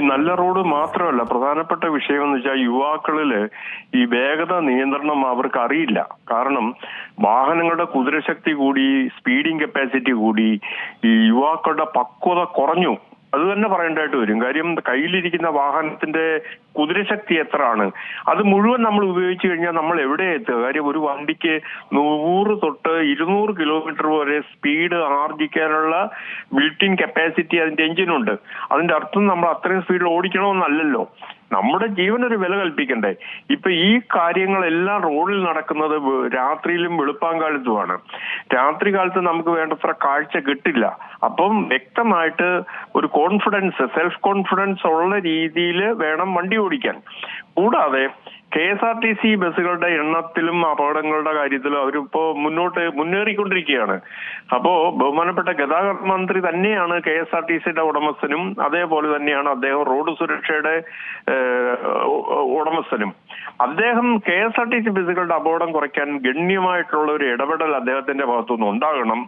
നല്ല റോഡ് മാത്രമല്ല പ്രധാനപ്പെട്ട വിഷയം എന്ന് വെച്ചാൽ യുവാക്കളിൽ ഈ വേഗത നിയന്ത്രണം അവർക്ക് അറിയില്ല കാരണം വാഹനങ്ങളുടെ കുതിരശക്തി കൂടി സ്പീഡിംഗ് കപ്പാസിറ്റി കൂടി ഈ യുവാക്കളുടെ പക്വത കുറഞ്ഞു. അത് തന്നെ പറയേണ്ടതായിട്ട് വരും. കാര്യം കയ്യിലിരിക്കുന്ന വാഹനത്തിന്റെ കുതിരശക്തി എത്രയാണ്? അത് മുഴുവൻ നമ്മൾ ഉപയോഗിച്ചു കഴിഞ്ഞാൽ നമ്മൾ എവിടെ എത്തുക? കാര്യം ഒരു വണ്ടിക്ക് നൂറ് തൊട്ട് ഇരുന്നൂറ് കിലോമീറ്റർ വരെ സ്പീഡ് ആർജിക്കാനുള്ള ബിൽറ്റിൻ കപ്പാസിറ്റി അതിന്റെ എഞ്ചിനുണ്ട് അതിന്റെ അർത്ഥം നമ്മൾ അത്രയും സ്പീഡിൽ ഓടിക്കണമെന്നല്ലല്ലോ. നമ്മുടെ ജീവൻ ഒരു വില കൽപ്പിക്കണ്ടേ? ഇപ്പൊ ഈ കാര്യങ്ങളെല്ലാം റോഡിൽ നടക്കുന്നത് രാത്രിയിലും വെളുപ്പാങ്കാലത്തുമാണ് രാത്രി കാലത്ത് നമുക്ക് വേണ്ടത്ര കാഴ്ച കിട്ടില്ല. അപ്പം വ്യക്തമായിട്ട് ഒരു കോൺഫിഡൻസ് സെൽഫ് കോൺഫിഡൻസ് ഉള്ള രീതിയിൽ വേണം വണ്ടി ഓടിക്കാൻ. കൂടാതെ K S R T C ബസ്സുകളുടെ എണ്ണത്തിലും അപകടങ്ങളുടെ കാര്യത്തിലും അവരിപ്പോ മുന്നോട്ട് മുന്നേറിക്കൊണ്ടിരിക്കുകയാണ്. അപ്പോ ബഹുമാനപ്പെട്ട ഗതാഗത മന്ത്രി തന്നെയാണ് കെ എസ് ആർ ടി സിയുടെ ഉടമസ്ഥനും അതേപോലെ തന്നെയാണ് അദ്ദേഹം റോഡ് സുരക്ഷയുടെ ഉടമസ്ഥനും. അദ്ദേഹം K S R T C ബസ്സുകളുടെ അപകടം കുറയ്ക്കാൻ ഗണ്യമായിട്ടുള്ള ഒരു ഇടപെടൽ അദ്ദേഹത്തിന്റെ ഭാഗത്തുനിന്ന് ഉണ്ടാകണം.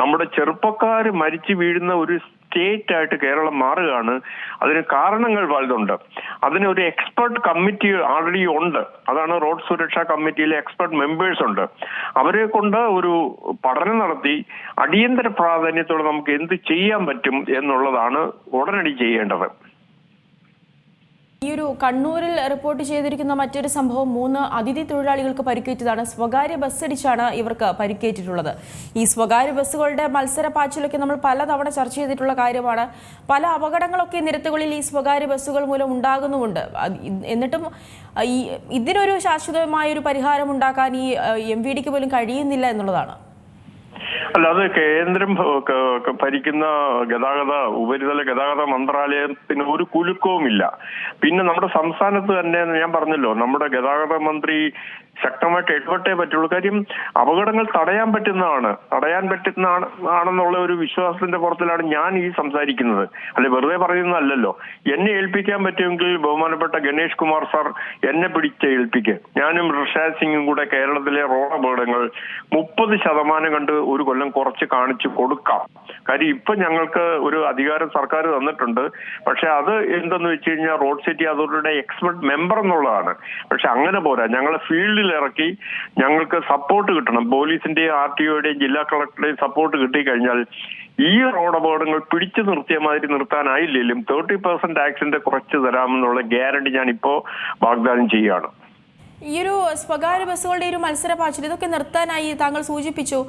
നമ്മുടെ ചെറുപ്പക്കാർ മരിച്ചു വീഴുന്ന ഒരു സ്റ്റേറ്റ് ആയിട്ട് കേരളം മാറുകയാണ്. അതിന് കാരണങ്ങൾ വലുതുണ്ട്. അതിന് ഒരു എക്സ്പെർട്ട് കമ്മിറ്റി ആൾറെഡി ഉണ്ട്. അതാണ് റോഡ് സുരക്ഷാ കമ്മിറ്റിയിലെ എക്സ്പെർട്ട് മെമ്പേഴ്സ് ഉണ്ട്. അവരെ കൊണ്ട് ഒരു പഠനം നടത്തി അടിയന്തര പ്രാധാന്യത്തോടെ നമുക്ക് എന്ത് ചെയ്യാൻ പറ്റും എന്നുള്ളതാണ് ഉടനടി ചെയ്യേണ്ടത്. ഈ ഒരു കണ്ണൂരിൽ റിപ്പോർട്ട് ചെയ്തിരിക്കുന്ന മറ്റൊരു സംഭവം മൂന്ന് അതിഥി തൊഴിലാളികൾക്ക് പരിക്കേറ്റതാണ്. സ്വകാര്യ ബസ്സടിച്ചാണ് ഇവർക്ക് പരിക്കേറ്റിട്ടുള്ളത്. ഈ സ്വകാര്യ ബസ്സുകളുടെ മത്സര പാച്ചിലൊക്കെ നമ്മൾ പലതവണ ചർച്ച ചെയ്തിട്ടുള്ള കാര്യമാണ്. പല അപകടങ്ങളൊക്കെ നിരത്തുകളിൽ ഈ സ്വകാര്യ ബസ്സുകൾ മൂലം ഉണ്ടാകുന്നുമുണ്ട്. എന്നിട്ടും ഈ ഇതിനൊരു ശാശ്വതമായ ഒരു പരിഹാരം ഉണ്ടാക്കാൻ ഈ എം വി ഡിക്ക് പോലും കഴിയുന്നില്ല എന്നുള്ളതാണ്. അല്ല അത് കേന്ദ്രം ഭരിക്കുന്ന ഗതാഗത ഉപരിതല ഗതാഗത മന്ത്രാലയത്തിന് ഒരു കുലുക്കവുമില്ല. പിന്നെ നമ്മുടെ സംസ്ഥാനത്ത് തന്നെ ഞാൻ പറഞ്ഞല്ലോ നമ്മുടെ ഗതാഗത മന്ത്രി ശക്തമായിട്ട് ഇടപെട്ടേ പറ്റുള്ളൂ. കാര്യം അപകടങ്ങൾ തടയാൻ പറ്റുന്നതാണ്. തടയാൻ പറ്റുന്ന ആണെന്നുള്ള ഒരു വിശ്വാസത്തിന്റെ പുറത്തിലാണ് ഞാൻ ഈ സംസാരിക്കുന്നത്. അല്ലെ വെറുതെ പറയുന്നതല്ലല്ലോ. എന്നെ ഏൽപ്പിക്കാൻ പറ്റുമെങ്കിൽ ബഹുമാനപ്പെട്ട ഗണേഷ് കുമാർ സാർ എന്നെ പിടിച്ച് ഏൽപ്പിക്കുക ഞാനും ഋഷാജ് സിംഗും കൂടെ കേരളത്തിലെ റോഡ് അപകടങ്ങൾ മുപ്പത് ശതമാനം കണ്ട് ഒരു കൊല്ലം കുറച്ച് കാണിച്ചു കൊടുക്കാം. കാര്യം ഇപ്പൊ ഞങ്ങൾക്ക് ഒരു അധികാരം സർക്കാർ തന്നിട്ടുണ്ട്. പക്ഷെ അത് എന്തെന്ന് വെച്ച് കഴിഞ്ഞാൽ റോഡ് സിറ്റി അതോറിറ്റിയുടെ എക്സ്പെർട്ട് മെമ്പർ എന്നുള്ളതാണ്. പക്ഷെ അങ്ങനെ പോരാ. ഞങ്ങളെ ഫീൽഡിൽ ഇറക്കി ഞങ്ങൾക്ക് സപ്പോർട്ട് കിട്ടണം. പോലീസിന്റെയും ആർ ടി ഒയുടെയും ജില്ലാ കളക്ടറുടെയും സപ്പോർട്ട് കിട്ടിക്കഴിഞ്ഞാൽ ഈ റോഡ് അപകടങ്ങൾ പിടിച്ചു നിർത്തിയ മാതിരി നിർത്താനായില്ലെങ്കിലും തേർട്ടി പെർസെന്റ് ആക്സിന്റെ കുറച്ച് തരാമെന്നുള്ള ഗ്യാരണ്ടി ഞാൻ ഇപ്പോ വാഗ്ദാനം ചെയ്യുകയാണ്. ഈ ഒരു സ്വകാര്യ ബസ്സുകളുടെ ഒരു മത്സര പാച്ചിൽ ഇതൊക്കെ നിർത്താനായി താങ്കൾ സൂചിപ്പിച്ചു.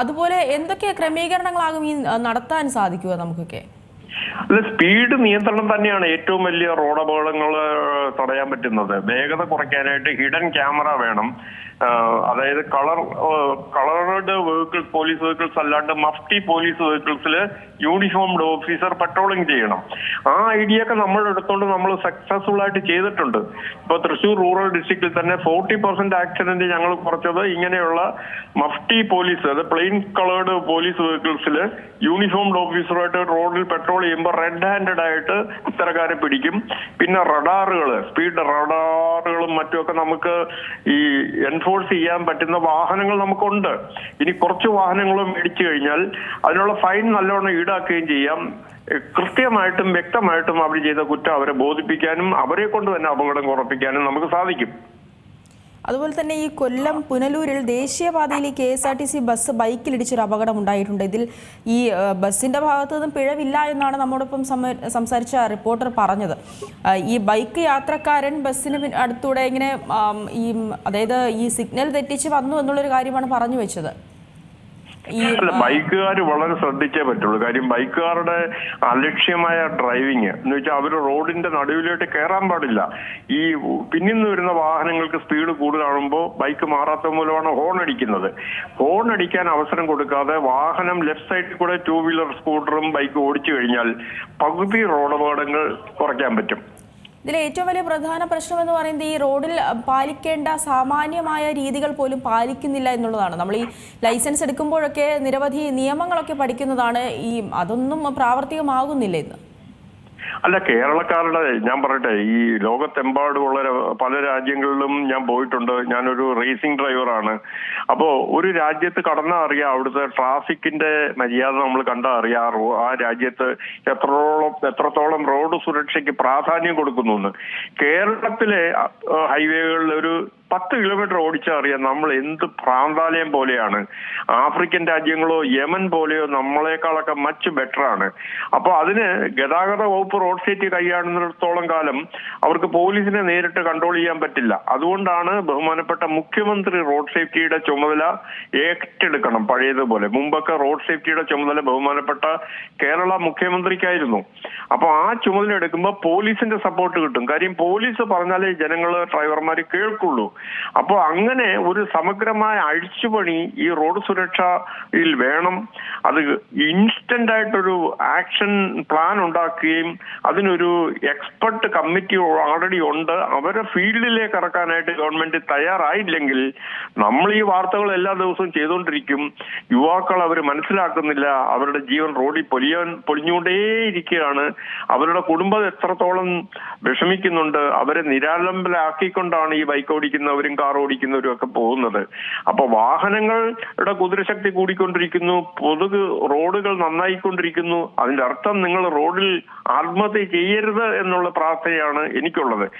അതുപോലെ എന്തൊക്കെ ക്രമീകരണങ്ങളാകും ഈ നടത്താൻ സാധിക്കുക നമുക്കൊക്കെ? അല്ല സ്പീഡ് നിയന്ത്രണം തന്നെയാണ് ഏറ്റവും വലിയ റോഡ് അപകടങ്ങൾ തടയാൻ പറ്റുന്നത്. വേഗത കുറയ്ക്കാനായിട്ട് ഹിഡൻ ക്യാമറ വേണം. അതായത് colour coloured vehicles police vehicles അല്ലാണ്ട് മഫ്റ്റി പോലീസ് വെഹിക്കിൾസിൽ യൂണിഫോംഡ് ഓഫീസർ പട്രോളിംഗ് ചെയ്യണം. ആ ഐഡിയ ഒക്കെ നമ്മൾ എടുത്തോണ്ട് നമ്മൾ സക്സസ്ഫുൾ ആയിട്ട് ചെയ്തിട്ടുണ്ട്. ഇപ്പൊ തൃശ്ശൂർ റൂറൽ ഡിസ്ട്രിക്റ്റിൽ തന്നെ ഫോർട്ടി പെർസെന്റ് ആക്സിഡന്റ് ഞങ്ങൾ കുറച്ചത് ഇങ്ങനെയുള്ള മഫ്റ്റി പോലീസ് അത് പ്ലെയിൻ കളേർഡ് പോലീസ് വെഹിക്കിൾസിൽ യൂണിഫോംഡ് ഓഫീസറുമായിട്ട് റോഡിൽ പെട്രോൾ ചെയ്യുമ്പോൾ റെഡ് ഹാൻഡഡ് ആയിട്ട് ഇത്തരക്കാരെ പിടിക്കും. പിന്നെ റഡാറുകൾ സ്പീഡ് റഡാറുകളും മറ്റുമൊക്കെ നമുക്ക് ഈ എൻഫോഴ്സ് ചെയ്യാൻ പറ്റുന്ന വാഹനങ്ങൾ നമുക്കുണ്ട്. ഇനി കുറച്ച് വാഹനങ്ങൾ മേടിച്ചു കഴിഞ്ഞാൽ അതിനുള്ള ഫൈൻ നല്ലോണം ഈടാക്കുകയും ചെയ്യാം. കൃത്യമായിട്ടും വ്യക്തമായിട്ടും അവർ ചെയ്ത കുറ്റം അവരെ ബോധിപ്പിക്കാനും അവരെ കൊണ്ട് തന്നെ അപകടം കുറപ്പിക്കാനും നമുക്ക് സാധിക്കും. അതുപോലെ തന്നെ ഈ കൊല്ലം പുനലൂരിൽ ദേശീയപാതയിൽ K S R T C bus ബൈക്കിലിടിച്ചൊരു അപകടം ഉണ്ടായിട്ടുണ്ട് ഇതിൽ ഈ ബസ്സിന്റെ ഭാഗത്തു നിന്നും പിഴവില്ല എന്നാണ് നമ്മോടൊപ്പം സംസാരിച്ച റിപ്പോർട്ടർ പറഞ്ഞത്. ഈ ബൈക്ക് യാത്രക്കാരൻ ബസ്സിന് അടുത്തൂടെ ഇങ്ങനെ ഈ അതായത് ഈ സിഗ്നൽ തെറ്റിച്ച് വന്നു എന്നുള്ളൊരു കാര്യമാണ് പറഞ്ഞു വെച്ചത്. ഈ അല്ല ബൈക്കുകാർ വളരെ ശ്രദ്ധിച്ചേ പറ്റുള്ളൂ. കാര്യം ബൈക്കുകാരുടെ അലക്ഷ്യമായ ഡ്രൈവിങ് എന്ന് വെച്ചാൽ അവർ റോഡിന്റെ നടുവിലോട്ട് കയറാൻ പാടില്ല. ഈ പിന്നിൽ നിന്ന് വരുന്ന വാഹനങ്ങൾക്ക് സ്പീഡ് കൂടുതലാകുമ്പോൾ ബൈക്ക് മാറാത്ത മൂലമാണ് ഹോൺ അടിക്കുന്നത്. ഹോൺ അടിക്കാൻ അവസരം കൊടുക്കാതെ വാഹനം ലെഫ്റ്റ് സൈഡിൽ കൂടെ ടൂ വീലർ സ്കൂട്ടറും ബൈക്ക് ഓടിച്ചു കഴിഞ്ഞാൽ പകുതി റോഡ് അപകടങ്ങൾ കുറയ്ക്കാൻ പറ്റും. ഇതിലെ ഏറ്റവും വലിയ പ്രധാന പ്രശ്നം എന്ന് പറയുന്നത് ഈ റോഡിൽ പാലിക്കേണ്ട സാമാന്യമായ രീതികൾ പോലും പാലിക്കുന്നില്ല എന്നുള്ളതാണ്. നമ്മൾ ഈ ലൈസൻസ് എടുക്കുമ്പോഴൊക്കെ നിരവധി നിയമങ്ങളൊക്കെ പഠിക്കുന്നതാണ് ഈ അതൊന്നും പ്രാവർത്തികമാകുന്നില്ല ഇന്ന്. അല്ല കേരളക്കാരുടെ ഞാൻ പറയട്ടെ ഈ ലോകത്തെമ്പാടുമുള്ള പല രാജ്യങ്ങളിലും ഞാൻ പോയിട്ടുണ്ട്. ഞാനൊരു റേസിംഗ് ഡ്രൈവറാണ് അപ്പോ ഒരു രാജ്യത്ത് കടന്നാൽ അറിയാം അവിടുത്തെ ട്രാഫിക്കിന്റെ മര്യാദ നമ്മൾ കണ്ടാൽ അറിയാം. ആ രാജ്യത്ത് എത്രത്തോളം എത്രത്തോളം റോഡ് സുരക്ഷയ്ക്ക് പ്രാധാന്യം കൊടുക്കുന്നു കേരളത്തിലെ ഹൈവേകളിൽ ഒരു പത്ത് കിലോമീറ്റർ ഓടിച്ചാൽ അറിയാം നമ്മൾ എന്ത് പ്രാന്താലയം പോലെയാണ്. ആഫ്രിക്കൻ രാജ്യങ്ങളോ യമൻ പോലെയോ നമ്മളെക്കാളൊക്കെ മച്ച് ബെറ്റർ ആണ്. അപ്പൊ അതിന് ഗതാഗത വകുപ്പ് റോഡ് സേഫ്റ്റി കൈയാടുന്നിടത്തോളം കാലം അവർക്ക് പോലീസിനെ നേരിട്ട് കൺട്രോൾ ചെയ്യാൻ പറ്റില്ല. അതുകൊണ്ടാണ് ബഹുമാനപ്പെട്ട മുഖ്യമന്ത്രി റോഡ് സേഫ്റ്റിയുടെ ചുമതല ഏറ്റെടുക്കണം പഴയതുപോലെ. മുമ്പൊക്കെ റോഡ് സേഫ്റ്റിയുടെ ചുമതല ബഹുമാനപ്പെട്ട കേരള മുഖ്യമന്ത്രിക്കായിരുന്നു. അപ്പൊ ആ ചുമതല എടുക്കുമ്പോൾ പോലീസിന്റെ സപ്പോർട്ട് കിട്ടും. കാര്യം പോലീസ് പറഞ്ഞാലേ ജനങ്ങൾ ഡ്രൈവർമാർ കേൾക്കുള്ളൂ. അപ്പോൾ അങ്ങനെ ഒരു സമഗ്രമായ അഴിച്ചുപണി ഈ റോഡ് സുരക്ഷയിൽ വേണം. അത് ഇൻസ്റ്റന്റ് ആയിട്ടൊരു ആക്ഷൻ പ്ലാൻ ഉണ്ടാക്കുകയും അതിനൊരു എക്സ്പെർട്ട് കമ്മിറ്റി ഓൾറെഡി ഉണ്ട്. അവരെ ഫീൽഡിലേക്ക് ഇറക്കാനായിട്ട് ഗവൺമെന്റ് തയ്യാറായില്ലെങ്കിൽ നമ്മൾ ഈ വാർത്തകൾ എല്ലാ ദിവസവും ചെയ്തുകൊണ്ടിരിക്കും. യുവാക്കൾ അവർ മനസ്സിലാക്കുന്നില്ല. അവരുടെ ജീവൻ റോഡിൽ പൊലിയാൻ പൊലിഞ്ഞുകൊണ്ടേയിരിക്കുകയാണ്. അവരുടെ കുടുംബം എത്രത്തോളം വിഷമിക്കുന്നുണ്ട്. അവരെ നിരാലംബരാക്കിക്കൊണ്ടാണ് ഈ ബൈക്ക് ഓടിക്കുന്നവരും കാർ ഓടിക്കുന്നവരും ഒക്കെ പോകുന്നത്. അപ്പൊ വാഹനങ്ങളുടെ കുതിരശക്തി കൂടിക്കൊണ്ടിരിക്കുന്നു പൊതു റോഡുകൾ നന്നായിക്കൊണ്ടിരിക്കുന്നു. അതിന്റെ അർത്ഥം നിങ്ങൾ റോഡിൽ ആത്മഹത്യ ചെയ്യരുത് എന്നുള്ള പ്രാർത്ഥനയാണ് എനിക്കുള്ളത്.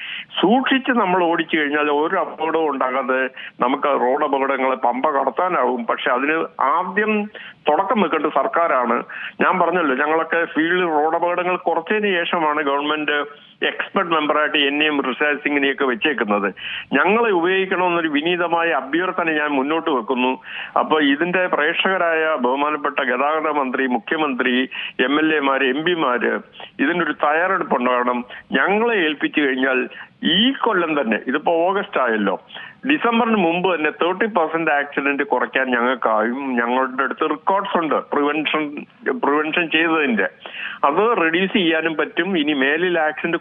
സൂക്ഷിച്ച് നമ്മൾ ഓടിച്ചു കഴിഞ്ഞാൽ ഒരു അപകടവും ഉണ്ടാകാതെ നമുക്ക് റോഡ് അപകടങ്ങളെ പമ്പ കടത്താനാവും. പക്ഷെ അതിന് ആദ്യം തുടക്കം വെക്കേണ്ട സർക്കാരാണ്. ഞാൻ പറഞ്ഞല്ലോ ഞങ്ങളൊക്കെ ഫീൽഡിൽ റോഡ് അപകടങ്ങൾ കുറച്ചതിന് ശേഷമാണ് ഗവൺമെന്റ് എക്സ്പെർട്ട് മെമ്പറായിട്ട് എന്നെയും ഋഷാജ് സിംഗിനെയൊക്കെ വെച്ചേക്കുന്നത്. ഞങ്ങളെ ഉപയോഗിക്കണമെന്നൊരു വിനീതമായ അഭ്യർത്ഥന ഞാൻ മുന്നോട്ട് വെക്കുന്നു. അപ്പോൾ ഇതിന്റെ പ്രേക്ഷകരായ ബഹുമാനപ്പെട്ട ഗതാഗത മന്ത്രി മുഖ്യമന്ത്രി എം എൽ എമാര് എം പിമാര് ഇതിനൊരു തയ്യാറെടുപ്പ് ഉണ്ടാകണം. ഞങ്ങളെ ഏൽപ്പിച്ചു കഴിഞ്ഞാൽ ഈ കൊല്ലം തന്നെ ഇതിപ്പോ ഓഗസ്റ്റ് ആയല്ലോ ഡിസംബറിന് മുമ്പ് തന്നെ തേർട്ടി പെർസെന്റ് ആക്സിഡന്റ് കുറയ്ക്കാൻ ഞങ്ങൾക്കായും ഞങ്ങളുടെ അടുത്ത് റെക്കോർഡ്സ് ഉണ്ട് പ്രിവെൻഷൻ പ്രിവെൻഷൻ ചെയ്തതിന്റെ അത് റെഡ്യൂസ് ചെയ്യാനും പറ്റും. ഇനി മേലിൽ ആക്സിഡന്റ്